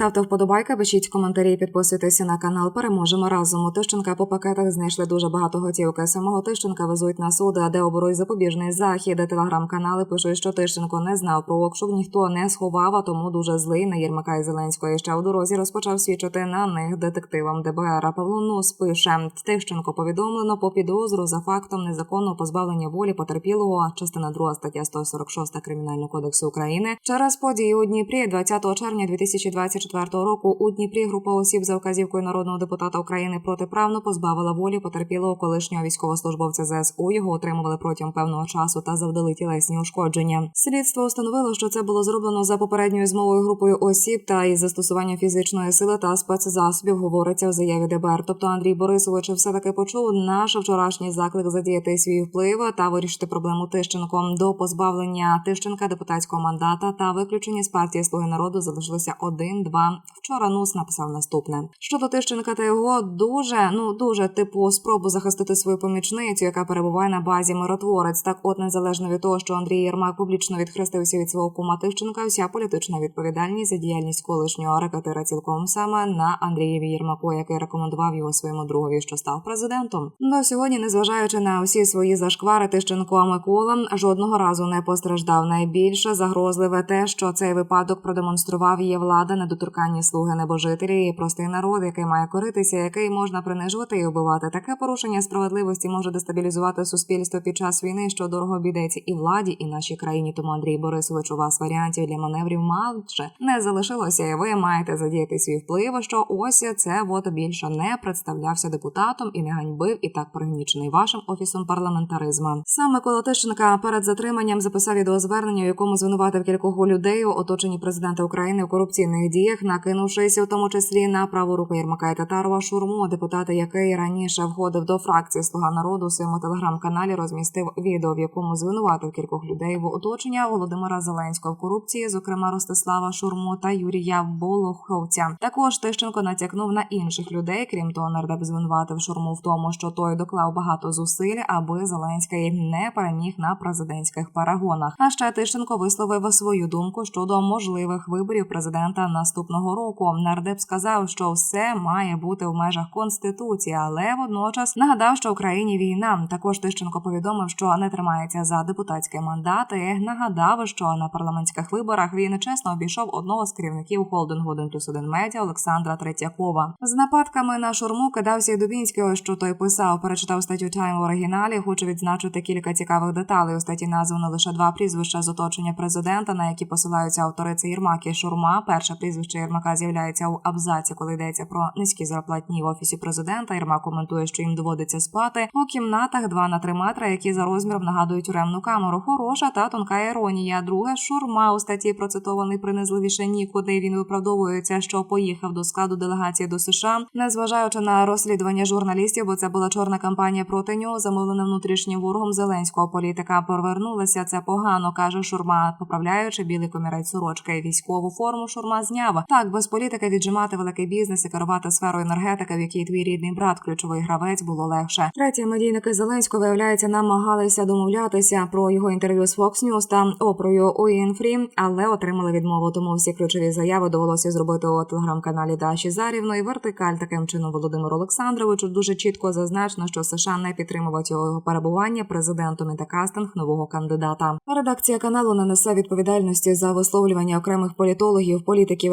ставте вподобайки, пишіть коментарі, підписуйтеся на канал. Переможемо разом. У Тищенка по пакетах знайшли дуже багато готівки. Самого Тищенка везуть на суд, де оборують запобіжний захід. Телеграм-канали пишуть, що Тищенко не знав про обшук, ніхто не сховав, а тому дуже злий на Єрмака і Зеленського. І ще у дорозі розпочав свідчити на них детективам ДБР. Павло Нус пише: Тищенко повідомлено по підозру за фактом незаконного позбавлення волі потерпілого. Частина 2 стаття 146 Кримінального кодексу України через події у Дніпрі 20 червня 2024 року. У Дніпрі група осіб за вказівкою народного депутата України протиправно позбавила волі потерпілого колишнього військовослужбовця ЗСУ. Його отримували протягом певного часу та завдали тілесні ушкодження. Слідство установило, що це було зроблено за попередньою змовою групою осіб та із застосуванням фізичної сили та спецзасобів. Говориться в заяві ДБР. Тобто Андрій Борисович все таки почув наш вчорашній заклик задіяти свій вплив та вирішити проблему Тищенком до позбавлення Тищенка депутатського мандата та виключення з партії Слуги народу залишилося один-два. Вчора Нус написав наступне щодо Тищенка та його дуже ну дуже типу спробу захистити свою помічницю, яка перебуває на базі миротворець. Так, от незалежно від того, що Андрій Єрмак публічно відхрестився від свого кума Тищенка, вся політична відповідальність за діяльність колишнього рекетира цілком саме на Андрієві Єрмаку, який рекомендував його своєму другові, що став президентом. До сьогодні, незважаючи на усі свої зашквари, Тищенко Микола жодного разу не постраждав. Найбільше загрозливе те, що цей випадок продемонстрував є влада, недоторканні слуги небожителі і простий народ, який має коритися, який можна принижувати і вбивати. Таке порушення справедливості може дестабілізувати суспільство під час війни, що дорого обійдеться і владі, і нашій країні. Тому Андрій Борисович, у вас варіантів для маневрів майже не залишилося, і ви маєте задіяти свій вплив. Що ось це от більше не представлявся депутатом і не ганьбив і так пригнічений вашим офісом парламентаризму. Сам Микола Тищенка перед затриманням записав відеозвернення, у якому звинуватив кількох людей у оточенні президента України у корупційних діях, накинувшись у тому числі на праву руку Єрмака і Татарова Шурму, депутата, який раніше входив до фракції Слуга народу у своєму телеграм-каналі, розмістив відео, в якому звинуватив кількох людей в оточення Володимира Зеленського в корупції, зокрема Ростислава Шурму та Юрія Болоховця. Також Тищенко натякнув на інших людей. Крім того, нардеп звинуватив Шурму в тому, що той доклав багато зусиль, аби Зеленський не переміг на президентських перегонах. А ще Тищенко висловив свою думку щодо можливих виборів президента наступного року. Нардеп сказав, що все має бути в межах конституції, але водночас нагадав, що в Україні війна. Також Тищенко повідомив, що не тримається за депутатські мандати. Нагадав, що на парламентських виборах він чесно обійшов одного з керівників холдингу «1 плюс 1 медіа Олександра Третьякова. З нападками на шурму кидався й Дубінський, ось що той писав. Перечитав статтю Тайм в оригіналі. Хочу відзначити кілька цікавих деталей. У статті названо лише два прізвища з оточення президента, на які посилаються автори. Це Єрмак і Шурма. Перше прізвище Єрмака з'являється у абзаці, коли йдеться про низькі зарплатні в офісі президента. Єрмак коментує, що їм доводиться спати у кімнатах 2 на 3 метри, які за розміром нагадують тюремну камеру. Хороша та тонка іронія. Друге шурма у статті процитований принизливіше нікуди. Він виправдовується, що поїхав до складу делегації до США, незважаючи на розслідування журналістів, бо це була чорна кампанія проти нього, замовлена внутрішнім ворогом зеленського політика. Повернулася це погано, каже Шурма, поправляючи білий комірець сорочка і військову форму. Шурма зняв так без політики віджимати великий бізнес і керувати сферою енергетики, в якій твій рідний брат, ключовий гравець, було легше. Третє медійники Зеленського виявляється, намагалися домовлятися про його інтерв'ю з Fox News та опрою Уінфрі, але отримали відмову. Тому всі ключові заяви довелося зробити у телеграм-каналі Даші Зарівно і вертикаль. Таким чином Володимиру Олександровичу дуже чітко зазначено, що США не підтримують його перебування президентом і та кастинг нового кандидата. Редакція каналу не несе відповідальності за висловлювання окремих політологів, політиків,